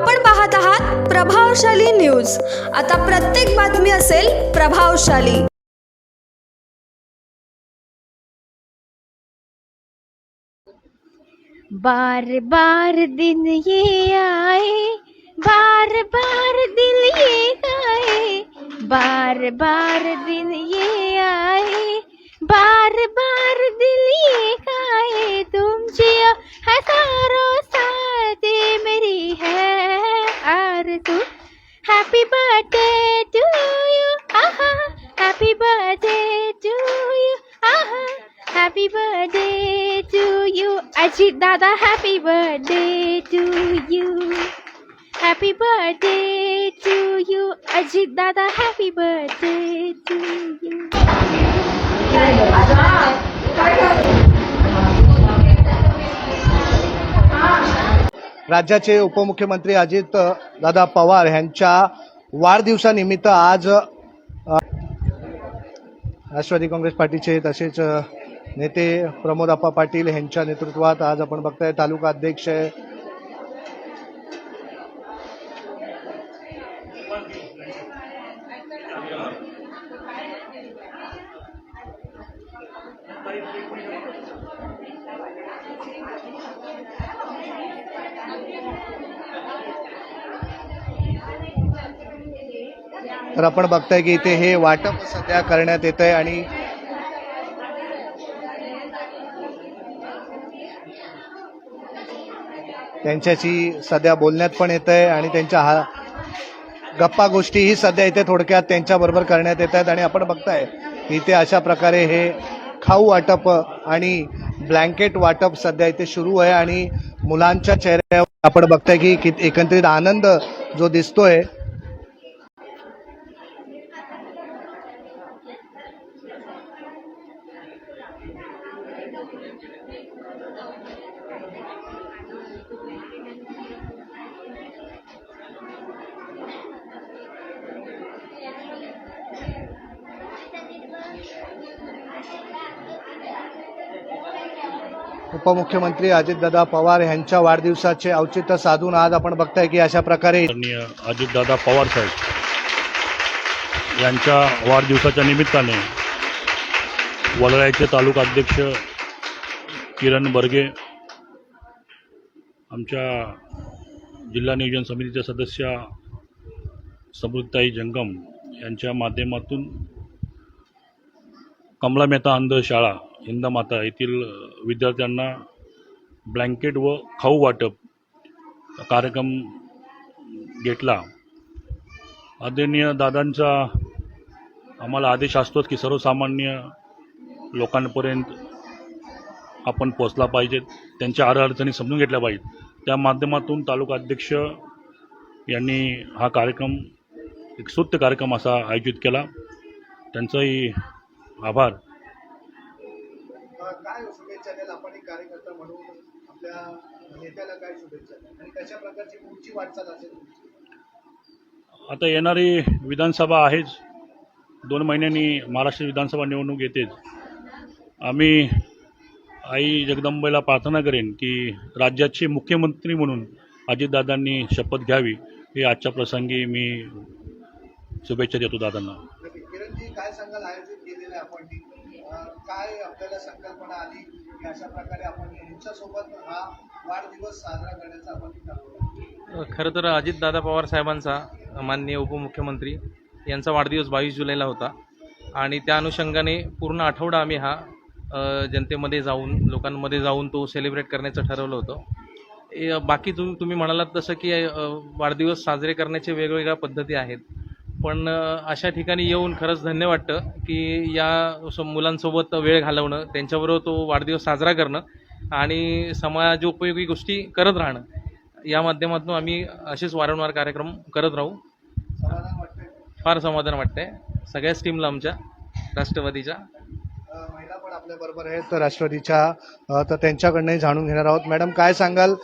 आपण पाहत आहात प्रभावशाली न्यूज. आता प्रत्येक बातमी असेल प्रभावशाली. बार बार दिन ये आए बार बार दिन ये आए बार बार Happy birthday to you. Aha. Happy birthday to you. Aha. Happy birthday to you. Ajit happy birthday to you. Happy birthday to you. Ajit happy birthday to you. राज्याचे उपमुख्यमंत्री अजित दादा पवार यांच्या वाढदिवसानिमित्त आज राष्ट्रवादी काँग्रेस पार्टीचे तसेच नेते प्रमोद आप्पा पाटील यांच्या नेतृत्वात आज आपण बघताय तालुका अध्यक्ष तर आपण बघताय की इथे हे वाटप सध्या करण्यात येत आहे आणि त्यांच्याशी सध्या बोलण्यात पण येत आहे आणि त्यांच्या हा गप्पा गोष्टी ही सध्या इथे थोडक्यात त्यांच्याबरोबर करण्यात येत आहेत आणि आपण बघताय इथे अशा प्रकारे हे खाऊ वाटप आणि ब्लँकेट वाटप सध्या इथे सुरू आहे आणि मुलांच्या चेहऱ्यावर आपण बघताय की एकत्रित एकंदरीत आनंद जो दिसतोय. उपमुख्यमंत्री अजितदादा पवार यांच्या वाढदिवसाचे औचित्य साधून आज आपण बघताय की अशा प्रकारे अजितदादा पवार साहेब यांच्या वाढदिवसाच्या निमित्ताने वडळ्याचे तालुका अध्यक्ष किरण बर्गे आमच्या जिल्हा नियोजन समितीच्या सदस्य समृद्धताई जंगम यांच्या माध्यमातून कमला मेहता अंध शाळा हिंदमाता येथील विद्यार्थ्यांना ब्लँकेट व खाऊ वाटप कार्यक्रम घेतला. आदरणीय दादांचा आम्हाला आदेश असतोच की सर्वसामान्य लोकांपर्यंत आपण पोचला पाहिजे. त्यांच्या अडचणी समजून घेतल्या पाहिजेत. त्या माध्यमातून तालुका अध्यक्ष यांनी हा कार्यक्रम एक सूत्य कार्यक्रम असा आयोजित केला. त्यांचाही आभार. काय शुभेच्छा द्याल? आपण एक कार्यकर्ता म्हणून आपल्या नेत्याला काय शुभेच्छा आणि कशा प्रकारची पुढची वाटचाल असेल? आता येणारी विधानसभा आहेच. दोन महिन्यांनी महाराष्ट्र विधानसभा निवडणूक येतेच. आम्ही आई जगदंबेला प्रार्थना करेन की राज्याचे मुख्यमंत्री म्हणून अजितदादांनी शपथ घ्यावी. हे आजच्या प्रसंगी मी शुभेच्छा देतो दादांना. काय सांगाल? केलेलं आहे आपण काय आपल्याला संकल्पना आली की अशा प्रकारे आपण यांच्यासोबत हा वाढदिवस साजरा करण्याचा आपण ठरवलं? खरं तर अजितदादा पवार साहेबांचा माननीय उपमुख्यमंत्री यांचा वाढदिवस बावीस जुलैला होता. आणि त्या अनुषंगाने पूर्ण आठवडा आम्ही हा जनतेमध्ये जाऊन लोकांमध्ये जाऊन तो सेलिब्रेट करण्याचं ठरवलं होतं. ए, बाकी तुम्ही तुम्ही म्हणालात तसं की वाढदिवस साजरे करण्याचे वेगवेगळ्या पद्धती आहेत. पण अशा ठिकाणी येऊन खरंच धन्य वाटतं की या मुलांसोबत वेळ घालवणं त्यांच्याबरोबर तो वाढदिवस साजरा करणं आणि समाजोपयोगी गोष्टी करत राहणं. या माध्यमातून आम्ही असेच वारंवार कार्यक्रम करत राहू. फार समाधान वाटतंय. सगळ्याच टीमला आमच्या राष्ट्रवादीच्या. महिला पण आपल्या बरोबर आहेत राष्ट्रवादीच्या तर त्यांच्याकडनंही जाणून घेणार आहोत. मॅडम काय सांगाल?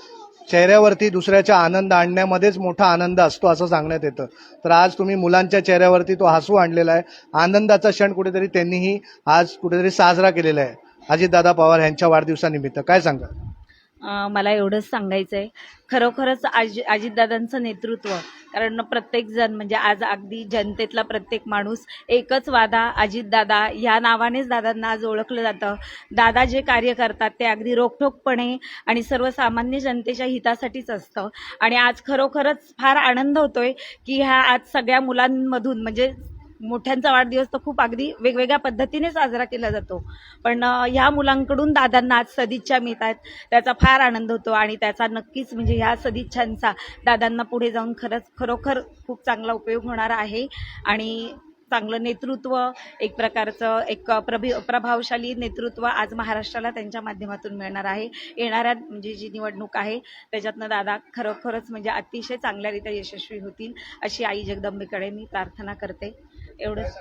चेहऱ्यावरती दुसऱ्याचा आनंद आणण्यामध्येच मोठा आनंद असतो असं सांगण्यात येतं. तर आज तुम्ही मुलांच्या चेहऱ्यावरती तो हसू आणलेला आहे. आनंदाचा क्षण कुठेतरी त्यांनीही आज कुठेतरी साजरा केलेला आहे. अजितदादा पवार यांच्या वाढदिवसानिमित्त काय सांगा मला एवढंच सांगायचं आहे खरोखरच आज अजितदादांचं नेतृत्व कारण प्रत्येकजण म्हणजे आज अगदी जनतेतला प्रत्येक माणूस एकच वादा अजितदादा ह्या नावानेच दादांना आज ओळखलं जातं. दादा जे कार्य करतात ते अगदी रोखठोकपणे आणि सर्वसामान्य जनतेच्या हितासाठीच असतं. आणि आज खरोखरच फार आनंद होतोय की ह्या आज सगळ्या मुलांमधून म्हणजे मोठ्यांचा वाढदिवस तर खूप अगदी वेगवेगळ्या पद्धतीने साजरा केला जातो. पण ह्या मुलांकडून दादांना आज सदिच्छा मिळत आहेत. त्याचा फार आनंद होतो आणि त्याचा नक्कीच म्हणजे ह्या सदिच्छांचा दादांना पुढे जाऊन खरंच खरोखर खूप चांगला उपयोग होणार आहे. आणि चांगलं नेतृत्व एक प्रकारचं एक प्रभि प्रभावशाली नेतृत्व आज महाराष्ट्राला त्यांच्या माध्यमातून मिळणार आहे. येणाऱ्या म्हणजे जी निवडणूक आहे त्याच्यातनं दादा खरोखरच म्हणजे अतिशय चांगल्यारीत्या यशस्वी होतील अशी आई जगदंबेकडे मी प्रार्थना करते. एवढंच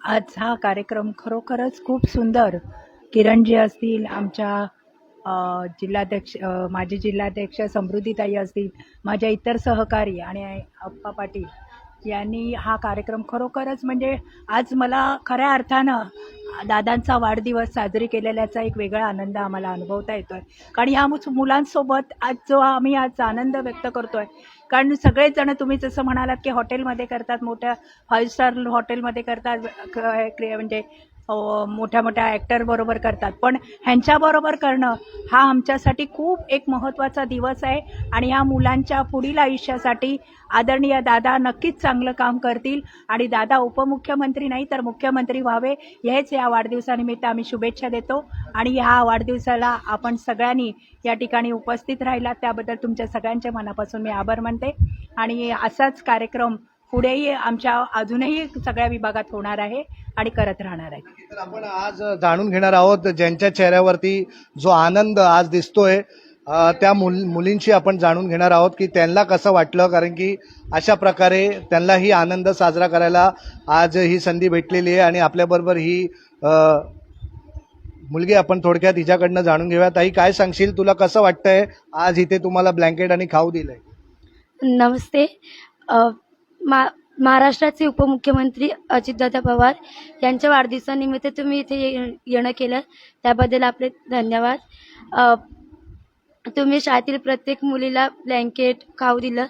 आज हा कार्यक्रम खरोखरच खूप सुंदर. किरणजी असतील आमच्या जिल्हाध्यक्ष माजी जिल्हाध्यक्ष समृद्धीताई असतील माझ्या इतर सहकारी आणि अप्पा पाटील यांनी हा कार्यक्रम खरोखरच म्हणजे आज मला खऱ्या अर्थानं दादांचा वाढदिवस साजरी केलेल्याचा एक वेगळा आनंद आम्हाला अनुभवता येतो आहे कारण ह्या मुलांसोबत आज जो आम्ही आज आनंद व्यक्त करतो आहे कारण सगळेच जण तुम्ही जसं म्हणालात की हॉटेलमध्ये करतात मोठ्या फाईव्ह स्टार हॉटेलमध्ये करतात क- म्हणजे मोठ्या मोठ्या ॲक्टरबरोबर करतात. पण ह्यांच्याबरोबर करणं हा आमच्यासाठी खूप एक महत्त्वाचा दिवस आहे आणि ह्या मुलांच्या पुढील आयुष्यासाठी आदरणीय दादा नक्कीच चांगलं काम करतील. आणि दादा उपमुख्यमंत्री नाही तर मुख्यमंत्री व्हावे हेच या वाढदिवसानिमित्त आम्ही शुभेच्छा देतो. आणि ह्या वाढदिवसाला आपण सगळ्यांनी या ठिकाणी उपस्थित राहिलात. त्याबद्दल तुमच्या सगळ्यांच्या मनापासून मी आभार मानते. आणि असाच कार्यक्रम पुढेही आमच्या अजूनही सगळ्या विभागात होणार आहे आणि करत राहणार आहे. तर आपण आज जाणून घेणार आहोत ज्यांच्या चेहऱ्यावरती जो आनंद आज दिसतोय अ, त्या मुल मुलींशी आपण जाणून घेणार आहोत की त्यांना कसं वाटलं कारण की अशा प्रकारे त्यांनाही आनंद साजरा करायला आज ही संधी भेटलेली आहे आणि आपल्याबरोबर ही अ, मुलगी आपण थोडक्यात हिच्याकडनं जाणून घेऊया ताई काय सांगशील? तुला कसं वाटतंय? आज इथे तुम्हाला ब्लँकेट आणि खाऊ दिलंय. नमस्ते. अ, मा महाराष्ट्राचे उपमुख्यमंत्री अजितदादा पवार यांच्या वाढदिवसानिमित्त तुम्ही इथे ये- येणं केलं. त्याबद्दल आपले धन्यवाद. तुम्ही शाळेतील प्रत्येक मुलीला ब्लँकेट खाऊ दिलं.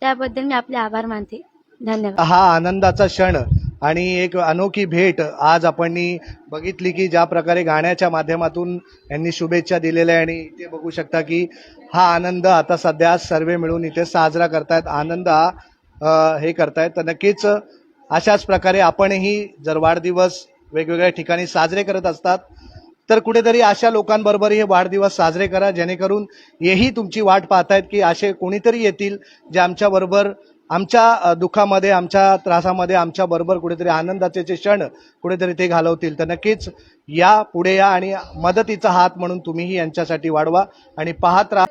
त्याबद्दल मी आपले आभार मानते. धन्यवाद. हा आनंदाचा क्षण आणि एक अनोखी भेट आज आपण बघितली की ज्या प्रकारे गाण्याच्या माध्यमातून यांनी शुभेच्छा दिलेल्या आहे आणि इथे बघू शकता की हा आनंद आता सध्या सर्व मिळून इथे साजरा करतायत. आनंद हा हे करतायत. तर नक्कीच अशाच प्रकारे आपणही जर वाढदिवस वेगवेगळ्या ठिकाणी साजरे करत असतात तर कुठेतरी अशा लोकांबरोबर हे वाढदिवस साजरे करा जेणेकरून हेही तुमची वाट पाहतायत की असे कोणीतरी येतील जे आमच्याबरोबर आमच्या दुःखामध्ये आमच्या त्रासामध्ये आमच्याबरोबर कुठेतरी आनंदाचे जे क्षण कुठेतरी ते घालवतील. तर नक्कीच या पुढे या आणि मदतीचा हात म्हणून तुम्हीही यांच्यासाठी वाढवा आणि पाहत राहा.